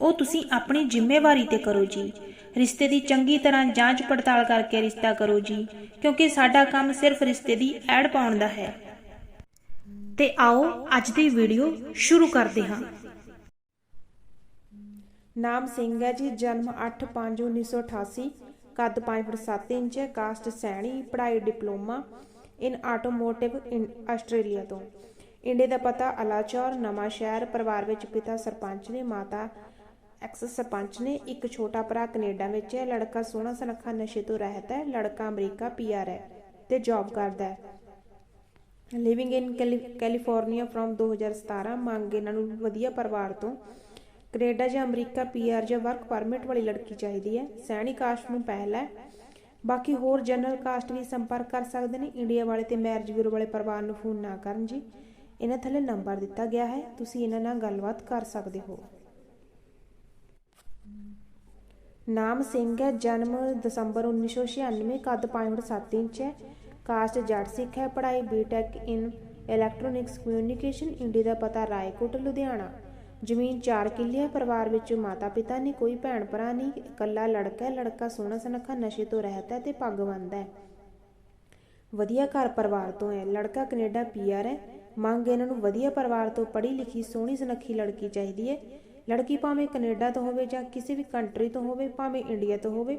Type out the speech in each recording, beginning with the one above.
ਉਹ ਤੁਸੀਂ ਆਪਣੀ ਜ਼ਿੰਮੇਵਾਰੀ ਤੇ ਕਰੋ ਜੀ। ਰਿਸ਼ਤੇ ਦੀ ਚੰਗੀ ਤਰ੍ਹਾਂ ਜਾਂਚ ਪੜਤਾਲ ਕਰਕੇ ਰਿਸ਼ਤਾ ਕਰੋ ਜੀ, ਕਿਉਂਕਿ ਸਾਡਾ ਕੰਮ ਸਿਰਫ ਰਿਸ਼ਤੇ ਦੀ ਐਡ ਪਾਉਣ ਦਾ ਹੈ। ਤੇ ਆਓ ਅੱਜ ਦੀ ਵੀਡੀਓ ਸ਼ੁਰੂ ਕਰਦੇ ਹਾਂ। ਨਾਮ ਸਿੰਘ ਹੈ ਜੀ, ਜਨਮ 8/5/1988 ਕੱਦ 5 ਫੁੱਟ 7 ਇੰਚ, ਕਾਸਟ ਸੈਣੀ, ਪੜ੍ਹਾਈ ਡਿਪਲੋਮਾ ਇਨ ਆਟੋਮੋਟਿਵ ਆਸਟ੍ਰੇਲੀਆ ਤੋਂ। ਇੰਡੀਆ ਦਾ ਪਤਾ ਅਲਾਚੌਰ ਨਵਾਂ ਸ਼ਹਿਰ ਪਰਿਵਾਰ ਵਿੱਚ ਪਿਤਾ ਸਰਪੰਚ ਨੇ, ਮਾਤਾ ਐਕਸ ਸਰਪੰਚ ਨੇ ਇੱਕ ਛੋਟਾ ਭਰਾ ਕੈਨੇਡਾ ਵਿੱਚ ਹੈ। ਲੜਕਾ ਸੋਹਣਾ ਸੁਨੱਖਾ ਨਸ਼ੇ ਤੋਂ ਰਹਿਤ ਹੈ। ਲੜਕਾ ਅਮਰੀਕਾ ਪੀਆਰ ਹੈ ਤੇ ਜੌਬ ਕਰਦਾ ਹੈ। ਲਿਵਿੰਗ ਇਨ ਕੈਲੀਫੋਰਨੀਆ ਫਰੋਮ 2017 ਮੰਗ ਇਹਨਾਂ ਨੂੰ ਵਧੀਆ ਪਰਿਵਾਰ ਤੋਂ। ਕੈਨੇਡਾ ਜਾਂ ਅਮਰੀਕਾ ਪੀਆਰ ਜਾਂ ਵਰਕ ਪਰਮਿਟ ਵਾਲੀ ਲੜਕੀ ਚਾਹੀਦੀ ਹੈ। ਸੈਣੀ ਕਾਸਟ ਨੂੰ ਪਹਿਲ ਹੈ। ਬਾਕੀ ਹੋਰ ਜਨਰਲ ਕਾਸਟ ਵੀ ਸੰਪਰਕ ਕਰ ਸਕਦੇ ਨੇ। ਇੰਡੀਆ ਵਾਲੇ ਤੇ ਮੈਰਿਜ ਬਿਊਰੋ ਵਾਲੇ ਪਰਿਵਾਰ ਨੂੰ ਫੋਨ ਨਾ ਕਰਨ ਜੀ। ਇਹਨਾਂ ਥੱਲੇ ਨੰਬਰ ਦਿੱਤਾ ਗਿਆ ਹੈ। ਤੁਸੀਂ ਇਹਨਾਂ ਨਾਲ ਗੱਲਬਾਤ ਕਰ ਸਕਦੇ ਹੋ। ਨਾਮ ਸਿੰਘ ਹੈ, ਜਨਮ ਦਸੰਬਰ 1996 ਕੱਦ 5.7 ਇੰਚ ਹੈ। ਕਾਸਟ ਜੱਟ ਸਿੱਖ ਹੈ, ਪੜ੍ਹਾਈ BTech in electronics communication India ਦਾ ਪਤਾ, ਰਾਏਕੋਟ, ਲੁਧਿਆਣਾ। ਜ਼ਮੀਨ 4 ਕਿੱਲੇ ਹੈ, ਪਰਿਵਾਰ ਵਿੱਚ ਮਾਤਾ ਪਿਤਾ ਨਹੀਂ, ਕੋਈ ਭੈਣ ਭਰਾ ਨਹੀਂ, ਇਕੱਲਾ ਲੜਕਾ ਹੈ, ਲੜਕਾ ਸੋਹਣਾ ਸੁਨੱਖਾ, ਨਸ਼ੇ ਤੋਂ ਰਹਿਤਾ ਹੈ ਤੇ ਪੱਗ ਬੰਨ੍ਹਦਾ ਹੈ। ਵਧੀਆ ਘਰ ਪਰਿਵਾਰ ਤੋਂ ਹੈ, ਲੜਕਾ ਕੈਨੇਡਾ ਪੀਆਰ ਹੈ। ਮੰਗ ਇਹਨਾਂ ਨੂੰ ਵਧੀਆ ਪਰਿਵਾਰ ਤੋਂ ਪੜ੍ਹੀ ਲਿਖੀ ਸੋਹਣੀ ਸੁਨੱਖੀ ਲੜਕੀ ਚਾਹੀਦੀ ਹੈ। ਲੜਕੀ ਭਾਵੇਂ ਕੈਨੇਡਾ ਤੋਂ ਹੋਵੇ ਜਾਂ ਕਿਸੇ ਵੀ ਕੰਟਰੀ ਤੋਂ ਹੋਵੇ, ਭਾਵੇਂ ਇੰਡੀਆ ਤੋਂ ਹੋਵੇ,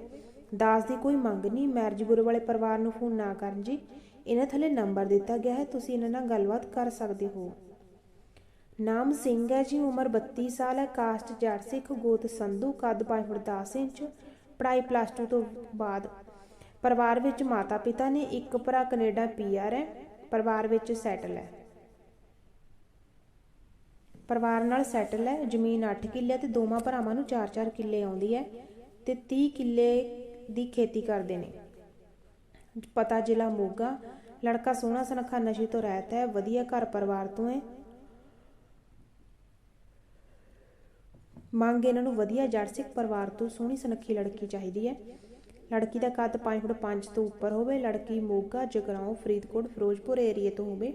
ਦਾਸ ਦੀ ਕੋਈ ਮੰਗ ਨਹੀਂ, ਮੈਰਿਜ ਬਿਊਰੋ ਵਾਲੇ ਪਰਿਵਾਰ ਨੂੰ ਫੋਨ ਨਾ ਕਰਨ ਜੀ। ਇਹਨਾਂ ਥੱਲੇ ਨੰਬਰ ਦਿੱਤਾ ਗਿਆ ਹੈ, ਤੁਸੀਂ ਇਹਨਾਂ ਨਾਲ ਗੱਲਬਾਤ ਕਰ ਸਕਦੇ ਹੋ। ਨਾਮ ਸਿੰਘ ਹੈ ਜੀ, ਉਮਰ 32 ਸਾਲ ਹੈ, ਕਾਸਟ ਜੱਟ ਸਿੱਖ, ਗੋਤ ਸੰਧੂ, ਕੱਦ 5 ਫੁੱਟ 10 ਇੰਚ ਪੜ੍ਹਾਈ ਪਲੱਸ 2 ਤੋਂ ਬਾਅਦ। ਪਰਿਵਾਰ ਵਿੱਚ ਮਾਤਾ ਪਿਤਾ ਨੇ, ਇੱਕ ਭਰਾ ਕੈਨੇਡਾ ਪੀਆਰ ਹੈ, ਪਰਿਵਾਰ ਵਿੱਚ ਸੈਟਲ ਹੈ। ਪਰਿਵਾਰ ਨਾਲ ਸੈਟਲ ਹੈ। ਜ਼ਮੀਨ 8 ਕਿੱਲੇ ਤੇ ਦੋਵਾਂ ਭਰਾਵਾਂ ਨੂੰ 4-4 ਕਿੱਲੇ ਆਉਂਦੀ ਹੈ ਤੇ 30 ਕਿੱਲੇ ਦੀ ਖੇਤੀ ਕਰਦੇ ਨੇ। ਪਤਾ ਜ਼ਿਲ੍ਹਾ ਮੋਗਾ, ਲੜਕਾ ਸੋਹਣਾ ਸੁਨੱਖਾ ਨਸ਼ੇ ਤੋਂ ਰਹਿਤ ਹੈ, ਵਧੀਆ ਘਰ ਪਰਿਵਾਰ ਤੋਂ ਹੈ। ਮੰਗ ਇਹਨਾਂ ਨੂੰ ਵਧੀਆ ਜੜ ਸਿੱਖ ਪਰਿਵਾਰ ਤੋਂ ਸੋਹਣੀ ਸੁਨੱਖੀ ਲੜਕੀ ਚਾਹੀਦੀ ਹੈ। ਲੜਕੀ ਦਾ ਕੱਦ 5 ਫੁੱਟ 5 ਤੋਂ ਉੱਪਰ ਹੋਵੇ, ਲੜਕੀ ਮੋਗਾ, ਜਗਰਾਉਂ, ਫਰੀਦਕੋਟ, ਫਿਰੋਜ਼ਪੁਰ ਏਰੀਏ ਤੋਂ ਹੋਵੇ।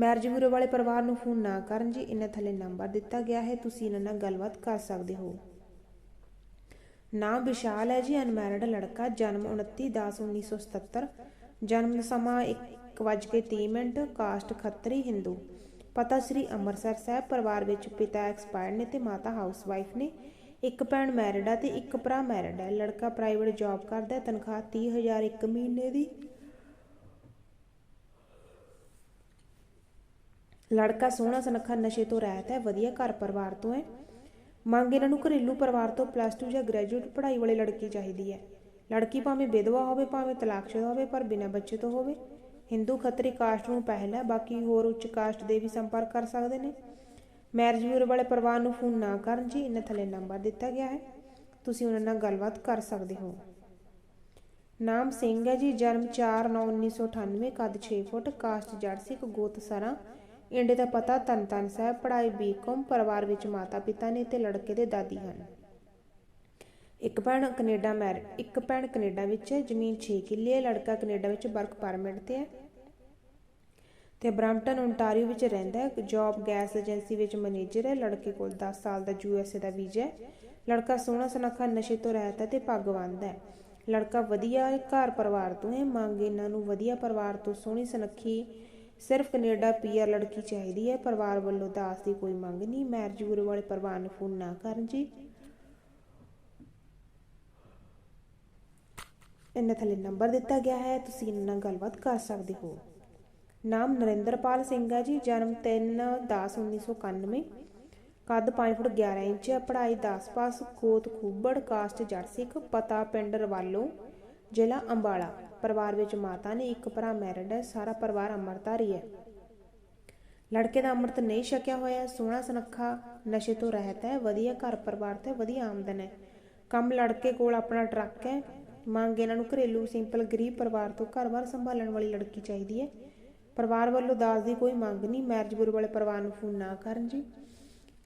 ਮੈਰਿਜ ਬਿਊਰੋ ਵਾਲੇ ਪਰਿਵਾਰ ਨੂੰ ਫੋਨ ਨਾ ਕਰਨ ਜੀ ਇਹਨਾਂ ਥੱਲੇ ਨੰਬਰ ਦਿੱਤਾ ਗਿਆ ਹੈ, ਤੁਸੀਂ ਇਹਨਾਂ ਨਾਲ ਗੱਲਬਾਤ ਕਰ ਸਕਦੇ ਹੋ। ਨਾਮ ਵਿਸ਼ਾਲ ਹੈ ਜੀ, ਅਨਮੈਰਿਡ ਲੜਕਾ, ਜਨਮ 29/10/1977 ਜਨਮ ਸਮਾਂ 1:30 ਮਿੰਟ, ਕਾਸਟ ਖੱਤਰੀ, ਹਿੰਦੂ। ਪਤਾ ਸ੍ਰੀ ਅੰਮ੍ਰਿਤਸਰ ਸਾਹਿਬ, ਪਰਿਵਾਰ ਵਿੱਚ ਪਿਤਾ ਐਕਸਪਾਇਰਡ ਨੇ ਤੇ ਮਾਤਾ ਹਾਊਸਵਾਈਫ ਨੇ। ਇੱਕ ਭੈਣ ਮੈਰਿਡ ਆ ਤੇ ਇੱਕ ਭਰਾ ਮੈਰਿਡ ਹੈ ਲੜਕਾ ਪ੍ਰਾਈਵੇਟ ਜੌਬ ਕਰਦਾ ਹੈ, ਤਨਖਾਹ 30000 ਇੱਕ ਮਹੀਨੇ ਦੀ। ਲੜਕਾ ਸੋਹਣਾ ਸੁਨੱਖਾ ਨਸ਼ੇ ਤੋਂ ਰਹਿਤ ਹੈ, ਵਧੀਆ ਘਰ ਪਰਿਵਾਰ ਤੋਂ ਹੈ। ਮੰਗ ਇਹਨਾਂ ਨੂੰ ਘਰੇਲੂ ਪਰਿਵਾਰ ਤੋਂ ਪਲੱਸ 2 ਜਾਂ ਗ੍ਰੈਜੂਏਟ ਪੜ੍ਹਾਈ ਵਾਲੀ ਲੜਕੀ ਚਾਹੀਦੀ ਹੈ। ਲੜਕੀ ਭਾਵੇਂ ਵਿਧਵਾ ਹੋਵੇ, ਭਾਵੇਂ ਤਲਾਕਸ਼ੁਦਾ ਹੋਵੇ, ਪਰ ਬਿਨਾਂ ਬੱਚੇ ਤੋਂ ਹੋਵੇ। ਹਿੰਦੂ ਖੱਤਰੀ ਕਾਸਟ ਨੂੰ ਪਹਿਲ ਬਾਕੀ ਹੋਰ ਉੱਚ ਕਾਸਟ ਦੇ ਵੀ ਸੰਪਰਕ ਕਰ ਸਕਦੇ ਨੇ। ਮੈਰਿਜ ਬਿਊਰੋ ਵਾਲੇ ਪਰਿਵਾਰ ਨੂੰ ਫੋਨ ਨਾ ਕਰਨ ਜੀ, ਇਹਨਾਂ ਥੱਲੇ ਨੰਬਰ ਦਿੱਤਾ ਗਿਆ ਹੈ। ਤੁਸੀਂ ਉਹਨਾਂ ਨਾਲ ਗੱਲਬਾਤ ਕਰ ਸਕਦੇ ਹੋ। ਨਾਮ ਸਿੰਘ ਹੈ ਜੀ, ਜਨਮ 4/9/1998 ਕੱਦ 6 ਫੁੱਟ ਕਾਸਟ ਜੜ ਸਿੱਖ ਗੋਤ ਸਰਾਂ। ਇੰਡੇ ਦਾ ਪਤਾ ਤਨਤਨ ਸਾਹਿਬ, ਪੜ੍ਹਾਈ ਬੀਕਾਮ ਪਰਿਵਾਰ ਵਿੱਚ ਮਾਤਾ ਪਿਤਾ ਨੇ ਤੇ ਲੜਕੇ ਦੇ ਦਾਦੀ ਹਨ। ਇੱਕ ਭੈਣ ਕੈਨੇਡਾ ਮੈਰ, ਇੱਕ ਭੈਣ ਕੈਨੇਡਾ ਵਿੱਚ ਹੈ, ਜ਼ਮੀਨ 6 ਕਿੱਲੇ ਹੈ, ਲੜਕਾ ਕੈਨੇਡਾ ਵਿੱਚ ਵਰਕ ਪਰਮਿਟ ਤੇ ਹੈ ਤੇ ਬ੍ਰੈਂਪਟਨ ਓਨਟਾਰੀਓ ਵਿੱਚ ਰਹਿੰਦਾ ਹੈ। ਜੌਬ ਗੈਸ ਏਜੰਸੀ ਵਿੱਚ ਮੈਨੇਜਰ ਹੈ, ਲੜਕੇ ਕੋਲ 10 ਸਾਲ ਦਾ ਯੂਐਸਏ ਦਾ ਵੀਜ਼ਾ ਹੈ। ਲੜਕਾ ਸੋਹਣਾ ਸੁਨੱਖਾ, ਨਸ਼ੇ ਤੋਂ ਰਹਿਤ ਹੈ ਤੇ ਪੱਗ ਬੰਨ੍ਹਦਾ ਹੈ। ਲੜਕਾ ਵਧੀਆ ਘਰ ਪਰਿਵਾਰ ਤੋਂ ਹੈ, ਮੰਗ ਇਹਨਾਂ ਨੂੰ ਵਧੀਆ ਪਰਿਵਾਰ ਤੋਂ ਸੋਹਣੀ ਸੁਨੱਖੀ ਸਿਰਫ ਕੈਨੇਡਾ ਪੀਆਰ ਲੜਕੀ ਚਾਹੀਦੀ ਹੈ। ਪਰਿਵਾਰ ਵੱਲੋਂ ਦਾਸ ਦੀ ਕੋਈ ਮੰਗ ਨਹੀਂ। ਮੈਰਿਜ ਬਿਊਰੋ ਵਾਲੇ ਪਰਿਵਾਰ ਨੂੰ ਫੋਨ ਨਾ ਕਰਨ ਜੀ। ਇਹਨਾਂ ਥੱਲੇ ਨੰਬਰ ਦਿੱਤਾ ਗਿਆ ਹੈ। ਤੁਸੀਂ ਇਹਨਾਂ ਨਾਲ ਗੱਲਬਾਤ ਕਰ ਸਕਦੇ ਹੋ। ਨਾਮ ਨਰਿੰਦਰਪਾਲ ਸਿੰਘ ਹੈ ਜੀ। ਜਨਮ 3/10/1991 ਕੱਦ 5 ਫੁੱਟ 11 ਇੰਚ ਹੈ। ਪੜ੍ਹਾਈ 10 ਪਾਸ। ਕੋਤ ਖੂਬੜ, ਕਾਸਟ ਜੱਟ ਸਿੱਖ। ਪਤਾ ਪਿੰਡ ਰਵਾਲੋ, ਜ਼ਿਲ੍ਹਾ ਅੰਬਾਲਾ। ਪਰਿਵਾਰ ਵਿੱਚ ਮਾਤਾ ਨੇ, ਇੱਕ ਭਰਾ ਮੈਰਿਡ ਹੈ, ਸਾਰਾ ਪਰਿਵਾਰ ਅੰਮ੍ਰਿਤਧਾਰੀ ਹੈ। ਲੜਕੇ ਦਾ ਅੰਮ੍ਰਿਤ ਨਹੀਂ ਛਕਿਆ ਹੋਇਆ ਸੋਹਣਾ ਸੁਨੱਖਾ ਨਸ਼ੇ ਤੋਂ ਰਹਿਤ ਹੈ, ਵਧੀਆ ਘਰ ਪਰਿਵਾਰ ਤੇ ਵਧੀਆ ਆਮਦਨ ਹੈ। ਕੰਮ ਲੜਕੇ ਕੋਲ ਆਪਣਾ ਟਰੱਕ ਹੈ, ਮੰਗ ਇਹਨਾਂ ਨੂੰ ਘਰੇਲੂ, ਸਿੰਪਲ, ਗਰੀਬ ਪਰਿਵਾਰ ਤੋਂ ਘਰ-ਬਾਰ ਸੰਭਾਲਣ ਵਾਲੀ ਲੜਕੀ ਚਾਹੀਦੀ ਹੈ। ਪਰਿਵਾਰ ਵੱਲੋਂ ਦਾਜ ਦੀ ਕੋਈ ਮੰਗ ਨਹੀਂ ਮੈਰਿਜ ਬਿਊਰੋ ਵਾਲੇ ਪਰਿਵਾਰ ਨੂੰ ਫੋਨ ਨਾ ਕਰਨ ਜੀ।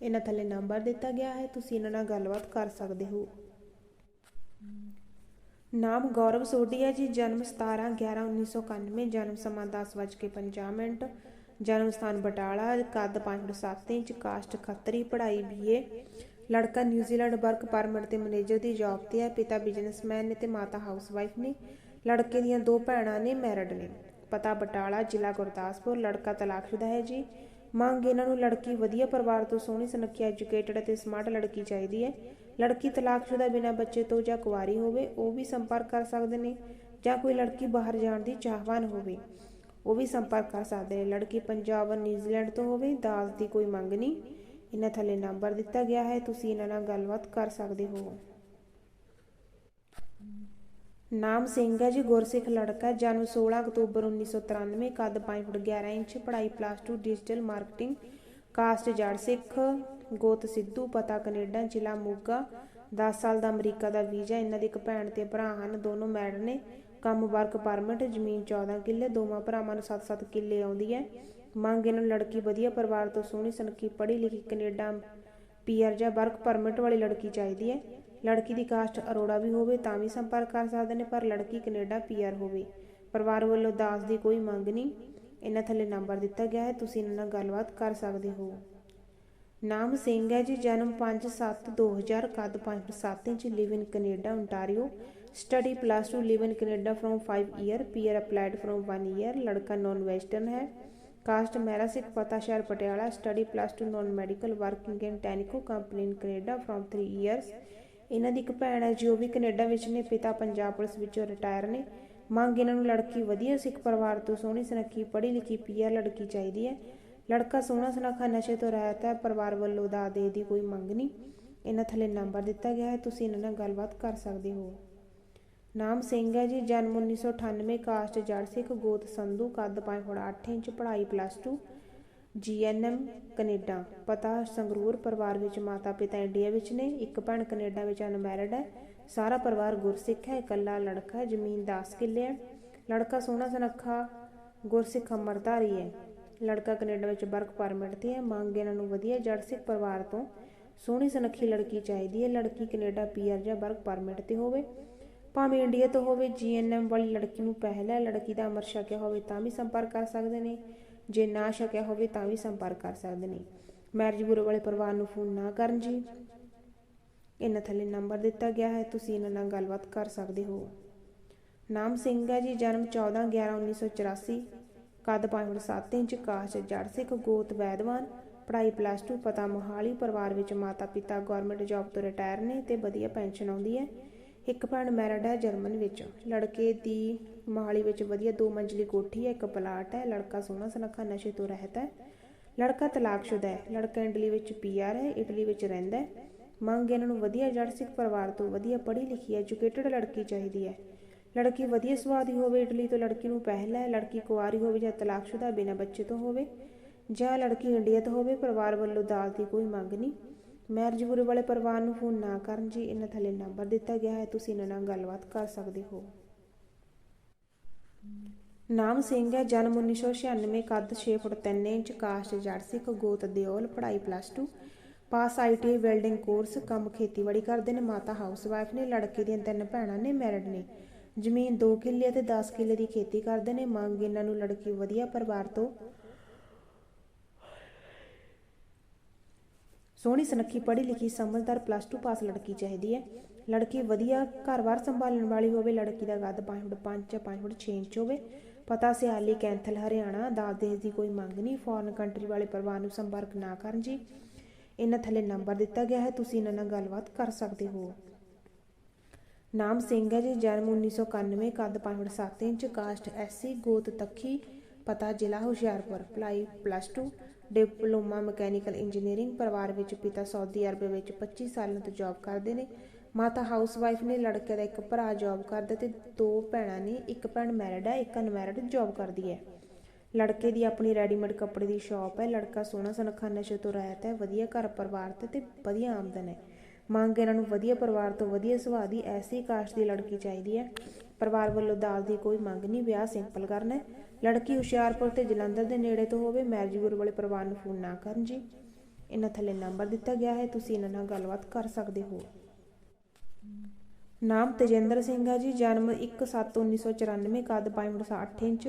ਇਹਨਾਂ ਥੱਲੇ ਨੰਬਰ ਦਿੱਤਾ ਗਿਆ ਹੈ, ਤੁਸੀਂ ਇਹਨਾਂ ਨਾਲ ਗੱਲਬਾਤ ਕਰ ਸਕਦੇ ਹੋ। ਨਾਮ ਗੌਰਵ ਸੋਢੀ ਹੈ ਜੀ, ਜਨਮ 17 11 1991 ਜਨਮ ਸਮਾਂ 10:50 ਮਿੰਟ, ਜਨਮ ਸਥਾਨ ਬਟਾਲਾ, ਕੱਦ 5.7 ਇੰਚ, ਕਾਸਟ ਖੱਤਰੀ, ਪੜ੍ਹਾਈ ਬੀਏ ਲੜਕਾ ਨਿਊਜ਼ੀਲੈਂਡ ਵਰਕ ਪਰਮਿਟ ਤੇ ਮੈਨੇਜਰ ਦੀ ਜੌਬ ਤੇ ਹੈ, ਪਿਤਾ ਬਿਜ਼ਨਸਮੈਨ ਨੇ ਤੇ ਮਾਤਾ ਹਾਊਸਵਾਈਫ ਨੇ, ਲੜਕੇ ਦੀਆਂ ਦੋ ਭੈਣਾਂ ਨੇ, ਮੈਰਿਡ ਨੇ। ਪਤਾ ਬਟਾਲਾ, ਜ਼ਿਲ੍ਹਾ ਗੁਰਦਾਸਪੁਰ, ਲੜਕਾ ਤਲਾਕਸ਼ੁਦਾ ਹੈ ਜੀ। ਮੰਗ ਇਹਨਾਂ ਨੂੰ ਲੜਕੀ ਵਧੀਆ ਪਰਿਵਾਰ ਤੋਂ ਸੋਹਣੀ, ਸੁਨੱਖੀ, ਐਜੂਕੇਟਡ ਅਤੇ ਸਮਾਰਟ ਲੜਕੀ ਚਾਹੀਦੀ ਹੈ। ਲੜਕੀ ਤਲਾਕਸ਼ੁਦਾ ਬਿਨਾਂ ਬੱਚੇ ਤੋਂ ਜਾਂ ਕੁਆਰੀ ਹੋਵੇ, ਉਹ ਵੀ ਸੰਪਰਕ ਕਰ ਸਕਦੇ ਨੇ ਜਾਂ ਕੋਈ ਲੜਕੀ ਬਾਹਰ ਜਾਣ ਦੀ ਚਾਹਵਾਨ ਹੋਵੇ। ਉਹ ਵੀ ਸੰਪਰਕ ਕਰ ਸਕਦੇ ਨੇ। ਲੜਕੀ ਪੰਜਾਬ ਨਿਊਜ਼ੀਲੈਂਡ ਤੋਂ ਹੋਵੇ, ਦਾਜ ਦੀ ਕੋਈ ਮੰਗ ਨਹੀਂ। ਇਹਨਾਂ ਥੱਲੇ ਨੰਬਰ ਦਿੱਤਾ ਗਿਆ ਹੈ। ਤੁਸੀਂ ਇਹਨਾਂ ਨਾਲ ਗੱਲਬਾਤ ਕਰ ਸਕਦੇ ਹੋ। ਨਾਮ ਸਿੰਘ ਹੈ ਜੀ, ਗੁਰਸਿੱਖ ਲੜਕਾ ਹੈ। ਜਨਮ 16 ਅਕਤੂਬਰ 1993 ਕੱਦ 5 ਫੁੱਟ 11 ਇੰਚ, ਪੜ੍ਹਾਈ ਪਲੱਸ 2 ਡਿਜੀਟਲ ਮਾਰਕੀਟਿੰਗ ਕਾਸਟ ਜੜ ਸਿੱਖ। ਗੋਤ ਸਿੱਧੂ, ਪਤਾ ਕੈਨੇਡਾ, ਜ਼ਿਲ੍ਹਾ ਮੋਗਾ 10 ਸਾਲ ਦਾ ਅਮਰੀਕਾ ਦਾ ਵੀਜ਼ਾ, ਇਹਨਾਂ ਦੇ ਇੱਕ ਭੈਣ ਤੇ ਭਰਾ ਹਨ, ਦੋਨੋਂ ਮੈਡ ਨੇ। ਕੰਮ ਵਰਕ ਪਰਮਿਟ ਜ਼ਮੀਨ 14 ਕਿੱਲੇ, ਦੋਵਾਂ ਭਰਾਵਾਂ ਨੂੰ 7-7 ਕਿੱਲੇ ਆਉਂਦੀ ਹੈ। ਮੰਗ ਇਹਨਾਂ ਲੜਕੀ ਵਧੀਆ ਪਰਿਵਾਰ ਤੋਂ ਸੋਹਣੀ ਸੁਨੱਖੀ ਪੜ੍ਹੀ ਲਿਖੀ ਕੈਨੇਡਾ ਪੀਆਰ ਜਾਂ ਵਰਕ ਪਰਮਿਟ ਵਾਲੀ ਲੜਕੀ ਚਾਹੀਦੀ ਹੈ। ਲੜਕੀ ਦੀ ਕਾਸਟ ਅਰੋੜਾ ਵੀ ਹੋਵੇ ਤਾਂ ਵੀ ਸੰਪਰਕ ਕਰ ਸਕਦੇ ਨੇ, ਪਰ ਲੜਕੀ ਕੈਨੇਡਾ ਪੀਆਰ ਹੋਵੇ। ਪਰਿਵਾਰ ਵੱਲੋਂ ਦਾਸ ਦੀ ਕੋਈ ਮੰਗ ਨਹੀਂ। ਇਹਨਾਂ ਥੱਲੇ ਨੰਬਰ ਦਿੱਤਾ ਗਿਆ ਹੈ। ਤੁਸੀਂ ਇਹਨਾਂ ਨਾਲ ਗੱਲਬਾਤ ਕਰ ਸਕਦੇ ਹੋ। ਨਾਮ ਸਿੰਘ ਹੈ ਜੀ, ਜਨਮ 5/7/2000 ਕੱਦ 5.7 inch live in Canada Ontario study plus 2 live in Canada from 5 year PR applied from 1 year ਲੜਕਾ ਨਾਨ ਵੈਸਟਰਨ ਹੈ। ਕਾਸਟ ਮੈਰਾ ਸਿੱਖ ਪਤਾ ਸ਼ਹਿਰ Patiala. Study plus 2 non medical working in Tenneco company in Canada from 3 years ਇਹਨਾਂ ਦੀ ਇੱਕ ਭੈਣ ਹੈ ਜੋ ਵੀ ਕੈਨੇਡਾ ਵਿੱਚ ਨੇ। ਪਿਤਾ ਪੰਜਾਬ ਪੁਲਿਸ ਵਿੱਚੋਂ ਰਿਟਾਇਰ ਨੇ। ਮੰਗ ਇਹਨਾਂ ਨੂੰ ਲੜਕੀ ਵਧੀਆ ਸਿੱਖ ਪਰਿਵਾਰ ਤੋਂ ਸੋਹਣੀ ਸੁਨੱਖੀ ਪੜ੍ਹੀ ਲਿਖੀ ਪੀਆਰ ਲੜਕੀ ਚਾਹੀਦੀ ਹੈ। ਲੜਕਾ ਸੋਹਣਾ ਸੁਨੱਖਾ ਨਸ਼ੇ ਤੋਂ ਰਹਿਤ ਹੈ, ਪਰਿਵਾਰ ਵੱਲੋਂ ਦਾ ਦੇ ਦੀ ਕੋਈ ਮੰਗ ਨਹੀਂ। ਇਹਨਾਂ ਥੱਲੇ ਨੰਬਰ ਦਿੱਤਾ ਗਿਆ ਹੈ, ਤੁਸੀਂ ਇਹਨਾਂ ਨਾਲ ਗੱਲਬਾਤ ਕਰ ਸਕਦੇ ਹੋ। ਨਾਮ ਸਿੰਘ ਹੈ ਜੀ, ਜਨਮ 1998 ਕਾਸਟ ਜੜ ਸਿੱਖ, ਗੋਤ ਸੰਧੂ, ਕੱਦ 5 ਫੁੱਟ 8 ਇੰਚ, ਪੜ੍ਹਾਈ ਪਲੱਸ 2 ਜੀਐਨਐਮ ਕੈਨੇਡਾ। ਪਤਾ ਸੰਗਰੂਰ ਪਰਿਵਾਰ ਵਿੱਚ ਮਾਤਾ ਪਿਤਾ ਇੰਡੀਆ ਵਿੱਚ ਨੇ, ਇੱਕ ਭੈਣ ਕੈਨੇਡਾ ਵਿੱਚ ਅਨਮੈਰਿਡ ਹੈ। ਸਾਰਾ ਪਰਿਵਾਰ ਗੁਰਸਿੱਖ ਹੈ, ਇਕੱਲਾ ਲੜਕਾ ਹੈ, ਜ਼ਮੀਨ 10 ਕਿੱਲੇ ਹੈ। ਲੜਕਾ ਸੋਹਣਾ ਸੁਨੱਖਾ, ਗੁਰਸਿੱਖ ਅਮਰਧਾਰੀ ਹੈ। ਲੜਕਾ ਕੈਨੇਡਾ ਵਿੱਚ ਵਰਕ ਪਰਮਿਟ ਤੇ ਹੈ। ਮੰਗ ਇਹਨਾਂ ਨੂੰ ਵਧੀਆ ਜੜ ਸਿੱਖ ਪਰਿਵਾਰ ਤੋਂ ਸੋਹਣੀ ਸੁਨੱਖੀ ਲੜਕੀ ਚਾਹੀਦੀ ਹੈ। ਲੜਕੀ ਕੈਨੇਡਾ ਪੀਆਰ ਜਾਂ ਵਰਕ ਪਰਮਿਟ ਤੇ ਹੋਵੇ, ਭਾਵੇਂ ਇੰਡੀਆ ਤੋਂ ਹੋਵੇ, ਜੀਐਨਐਮ ਵਾਲੀ ਲੜਕੀ ਨੂੰ ਪਹਿਲਾ ਲੜਕੀ ਦਾ ਅਮਰ ਛਕਿਆ ਹੋਵੇ ਤਾਂ ਵੀ ਸੰਪਰਕ ਕਰ ਸਕਦੇ ਨੇ, ਜੇ ਨਾ ਛਕਿਆ ਹੋਵੇ ਤਾਂ ਵੀ ਸੰਪਰਕ ਕਰ ਸਕਦੇ ਨੇ। ਮੈਰਿਜ ਬਿਊਰੋ ਵਾਲੇ ਪਰਿਵਾਰ ਨੂੰ ਫੋਨ ਨਾ ਕਰਨ ਜੀ। ਇਹਨਾਂ ਥੱਲੇ ਨੰਬਰ ਦਿੱਤਾ ਗਿਆ ਹੈ। ਤੁਸੀਂ ਇਹਨਾਂ ਨਾਲ ਗੱਲਬਾਤ ਕਰ ਸਕਦੇ ਹੋ। ਨਾਮ ਸਿੰਘ ਹੈ ਜੀ, ਜਨਮ 14 11 1984 ਕੱਦ 5.7 ਇੰਚ, ਕਾਸ਼ ਜੜ ਸਿੱਖ, ਗੋਤ ਵੈਦਵਾਨ। ਪੜ੍ਹਾਈ ਪਲੱਸ 2 ਪਤਾ ਮੋਹਾਲੀ, ਪਰਿਵਾਰ ਵਿੱਚ ਮਾਤਾ ਪਿਤਾ ਗਵਰਨਮੈਂਟ ਜੌਬ ਤੋਂ ਰਿਟਾਇਰ ਨੇ ਤੇ ਵਧੀਆ ਪੈਨਸ਼ਨ ਆਉਂਦੀ ਹੈ। ਇੱਕ ਭੈਣ ਮੈਰਿਡ ਹੈ ਜਰਮਨ ਵਿੱਚ। ਲੜਕੇ ਦੀ ਮੋਹਾਲੀ ਵਿੱਚ ਵਧੀਆ ਦੋ ਮੰਜ਼ਲੀ ਕੋਠੀ ਹੈ, ਇੱਕ ਪਲਾਟ ਹੈ, ਲੜਕਾ ਸੋਹਣਾ ਸੁਨੱਖਾ, ਨਸ਼ੇ ਤੋਂ ਰਹਿਤ ਹੈ। ਲੜਕਾ ਤਲਾਕਸ਼ੁਦਾ ਹੈ, ਲੜਕਾ ਇਟਲੀ ਵਿੱਚ ਪੀਆਰ ਹੈ, ਇਟਲੀ ਵਿੱਚ ਰਹਿੰਦਾ ਹੈ। ਮੰਗ ਇਹਨਾਂ ਨੂੰ ਵਧੀਆ ਜੜ ਸਿੱਖ ਪਰਿਵਾਰ ਤੋਂ ਵਧੀਆ ਪੜ੍ਹੀ ਲਿਖੀ ਐਜੂਕੇਟਡ ਲੜਕੀ ਚਾਹੀਦੀ ਹੈ। ਲੜਕੀ ਵਧੀਆ ਸੁਭਾਅ ਦੀ ਹੋਵੇ, ਇਟਲੀ ਤੋਂ ਲੜਕੀ ਨੂੰ ਪਹਿਲਾ ਹੈ, ਲੜਕੀ ਕੁਆਰੀ ਹੋਵੇ ਜਾਂ ਤਲਾਕਸ਼ੁਦਾ ਬਿਨਾਂ ਬੱਚੇ ਤੋਂ ਹੋਵੇ, ਜਾਂ ਲੜਕੀ ਇੰਡੀਆ ਤੋਂ ਹੋਵੇ, ਪਰਿਵਾਰ ਵੱਲੋਂ ਦਾਜ ਦੀ ਕੋਈ ਮੰਗ ਨਹੀਂ। ਮੈਰਿਜ ਬਿਊਰੋ ਵਾਲੇ ਪਰਿਵਾਰ ਨੂੰ ਫੋਨ ਨਾ ਕਰਨ ਜੀ ਇਹਨਾਂ ਥੱਲੇ ਨੰਬਰ ਦਿੱਤਾ ਗਿਆ ਹੈ, ਤੁਸੀਂ ਇਹਨਾਂ ਨਾਲ ਗੱਲਬਾਤ ਕਰ ਸਕਦੇ ਹੋ। ਨਾਮ ਸਿੰਘ ਹੈ, ਜਨਮ 1996 ਕੱਦ 6 ਫੁੱਟ 3 ਇੰਚ ਕਾਸਟ ਜੜ ਸਿੱਖ, ਗੋਤ ਦਿਓਲ, ਪੜ੍ਹਾਈ plus 2 pass IT welding course ਕੰਮ ਖੇਤੀਬਾੜੀ ਕਰਦੇ ਨੇ, ਮਾਤਾ ਹਾਊਸਵਾਈਫ ਨੇ, ਲੜਕੇ ਦੀਆਂ ਤਿੰਨ ਭੈਣਾਂ ਨੇ ਮੈਰਿਡ ਨੇ। ਜ਼ਮੀਨ 2 ਕਿੱਲੇ ਅਤੇ 10 ਕਿੱਲੇ ਦੀ ਖੇਤੀ ਕਰਦੇ ਨੇ। ਮੰਗ ਇਹਨਾਂ ਨੂੰ ਲੜਕੀ ਵਧੀਆ ਪਰਿਵਾਰ ਤੋਂ ਸੋਹਣੀ, ਸੁਨੱਖੀ ਪੜ੍ਹੀ ਲਿਖੀ ਸਮਝਦਾਰ ਪਲੱਸ 2 ਪਾਸ ਲੜਕੀ ਚਾਹੀਦੀ ਹੈ। ਲੜਕੀ ਵਧੀਆ ਘਰ-ਬਾਰ ਸੰਭਾਲਣ ਵਾਲੀ ਹੋਵੇ, ਲੜਕੀ ਦਾ ਕੱਦ 5 ਫੁੱਟ 5 ਜਾਂ 5 ਫੁੱਟ 6 ਇੰਚ ਹੋਵੇ। ਪਤਾ ਸਿਆਲੀ ਕੈਂਥਲ, ਹਰਿਆਣਾ ਦਾਜ ਦੇਸ਼ ਦੀ ਕੋਈ ਮੰਗ ਨਹੀਂ। ਫੋਰਨ ਕੰਟਰੀ ਵਾਲੇ ਪਰਿਵਾਰ ਨੂੰ ਸੰਪਰਕ ਨਾ ਕਰਨ ਜੀ। ਇਹਨਾਂ ਥੱਲੇ ਨੰਬਰ ਦਿੱਤਾ ਗਿਆ ਹੈ। ਤੁਸੀਂ ਇਹਨਾਂ ਨਾਲ ਗੱਲਬਾਤ ਕਰ ਸਕਦੇ ਹੋ। ਨਾਮ ਸਿੰਘ ਹੈ ਜੀ, ਜਨਮ 1991 ਕੱਦ 5 ਫੁੱਟ 7 ਇੰਚ, ਕਾਸਟ ਐਸਸੀ ਗੋਤ ਤੱਖੀ, ਪਤਾ ਜ਼ਿਲ੍ਹਾ ਹੁਸ਼ਿਆਰਪੁਰ। ਭਲਾਈ ਪਲੱਸ 2 ਡਿਪਲੋਮਾ ਮਕੈਨੀਕਲ ਇੰਜੀਨੀਅਰਿੰਗ, ਪਰਿਵਾਰ ਵਿੱਚ ਪਿਤਾ ਸਾਊਦੀ ਅਰਬ ਵਿੱਚ 25 ਸਾਲਾਂ ਤੋਂ ਜੌਬ ਕਰਦੇ ਨੇ। ਮਾਤਾ ਹਾਊਸਵਾਈਫ ਨੇ ਲੜਕੇ ਦਾ ਇੱਕ ਭਰਾ ਜੌਬ ਕਰਦਾ ਤੇ ਦੋ ਭੈਣਾਂ ਨੇ, ਇੱਕ ਭੈਣ ਮੈਰਿਡ ਹੈ, ਇੱਕ ਅਨਮੈਰਿਡ ਜੌਬ ਕਰਦੀ ਹੈ। ਲੜਕੇ ਦੀ ਆਪਣੀ ਰੈਡੀਮੇਡ ਕੱਪੜੇ ਦੀ ਸ਼ਾਪ ਹੈ, ਲੜਕਾ ਸੋਹਣਾ ਸੁਨੱਖਾ, ਨਸ਼ੇ ਤੋਂ ਰਹਿਤ ਹੈ, ਵਧੀਆ ਘਰ ਪਰਿਵਾਰ ਤੇ ਤੇ ਵਧੀਆ ਆਮਦਨ ਹੈ। ਮੰਗ ਇਹਨਾਂ ਨੂੰ ਵਧੀਆ ਪਰਿਵਾਰ ਤੋਂ ਵਧੀਆ ਸੁਭਾਅ ਦੀ, ਐਸੀ ਕਾਸਟ ਦੀ ਲੜਕੀ ਚਾਹੀਦੀ ਹੈ। ਪਰਿਵਾਰ ਵੱਲੋਂ ਦਾਲ ਦੀ ਕੋਈ ਮੰਗ ਨਹੀਂ, ਵਿਆਹ ਸਿੰਪਲ ਕਰਨਾ। ਲੜਕੀ ਹੁਸ਼ਿਆਰਪੁਰ ਤੇ ਜਲੰਧਰ ਦੇ ਨੇੜੇ ਤੋਂ ਹੋਵੇ ਮੈਰਿਜ ਬਿਊਰੋ ਵਾਲੇ ਪਰਿਵਾਰ ਨੂੰ ਫੋਨ ਨਾ ਕਰਨ ਜੀ। ਇਹਨਾਂ ਥੱਲੇ ਨੰਬਰ ਦਿੱਤਾ ਗਿਆ ਹੈ, ਤੁਸੀਂ ਇਹਨਾਂ ਨਾਲ ਗੱਲਬਾਤ ਕਰ ਸਕਦੇ ਹੋ। ਨਾਮ ਤੇਜਿੰਦਰ ਸਿੰਘ ਹੈ ਜੀ, ਜਨਮ 1/7/1994 ਕੱਦ 5.8 ਇੰਚ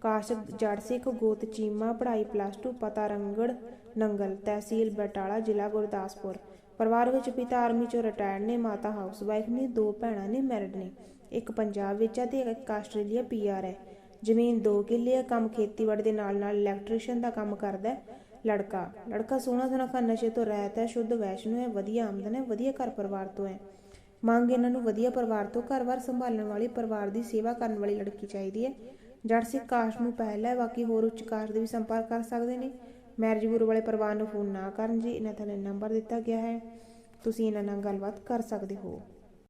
ਕਾਸ਼ਟ ਜੜ ਸਿੱਖ, ਗੋਤ ਚੀਮਾ, ਪੜ੍ਹਾਈ ਪਲੱਸ 2 ਪਤਾ ਰੰਗੜ, ਨੰਗਲ, ਤਹਿਸੀਲ ਬਟਾਲਾ, ਜ਼ਿਲ੍ਹਾ ਗੁਰਦਾਸਪੁਰ। ਪਰਿਵਾਰ ਵਿੱਚ ਪਿਤਾ ਆਰਮੀ ਚੋਂ ਰਿਟਾਇਰਡ ਨੇ, ਮਾਤਾ ਹਾਊਸਵਾਈਫ ਨੇ, ਦੋ ਭੈਣਾਂ ਨੇ ਮੈਰਿਡ ਨੇ। ਇੱਕ ਪੰਜਾਬ ਵਿੱਚ ਹੈ ਤੇ ਇੱਕ ਆਸਟ੍ਰੇਲੀਆ ਪੀਆਰ ਹੈ। ਜ਼ਮੀਨ 2 ਕਿੱਲੇ ਹੈ ਕੰਮ ਖੇਤੀਬਾੜੀ ਦੇ ਨਾਲ ਨਾਲ ਇਲੈਕਟ੍ਰੀਸ਼ੀਅਨ ਦਾ ਕੰਮ ਕਰਦਾ ਹੈ। ਲੜਕਾ ਲੜਕਾ ਸੋਹਣਾ ਸੁਨੱਖਾ, ਨਸ਼ੇ ਤੋਂ ਰਹਿਤ ਹੈ, ਸ਼ੁੱਧ ਵੈਸ਼ਨੂ ਹੈ, ਵਧੀਆ ਆਮਦਨ ਹੈ, ਵਧੀਆ ਘਰ ਪਰਿਵਾਰ ਤੋਂ ਹੈ। ਮੰਗ ਇਹਨਾਂ ਨੂੰ ਵਧੀਆ ਪਰਿਵਾਰ ਤੋਂ ਘਰ-ਬਾਰ ਸੰਭਾਲਣ ਵਾਲੀ, ਪਰਿਵਾਰ ਦੀ ਸੇਵਾ ਕਰਨ ਵਾਲੀ ਲੜਕੀ ਚਾਹੀਦੀ ਹੈ। ਜੜ ਸਿੱਖ ਕਾਸਟ ਨੂੰ ਪਹਿਲਾ ਹੈ, ਬਾਕੀ ਹੋਰ ਉੱਚ ਕਾਸਟ ਦੇ ਵੀ ਸੰਪਰਕ ਕਰ ਸਕਦੇ ਨੇ। ਮੈਰਿਜ ਬਿਊਰੋ ਵਾਲੇ ਪਰਿਵਾਰ ਨੂੰ ਫੋਨ ਨਾ ਕਰਨ ਜੀ, ਇਹਨਾਂ ਦਾ ਨੰਬਰ ਦਿੱਤਾ ਗਿਆ ਹੈ। ਤੁਸੀਂ ਇਹਨਾਂ ਨਾਲ ਗੱਲਬਾਤ ਕਰ ਸਕਦੇ ਹੋ।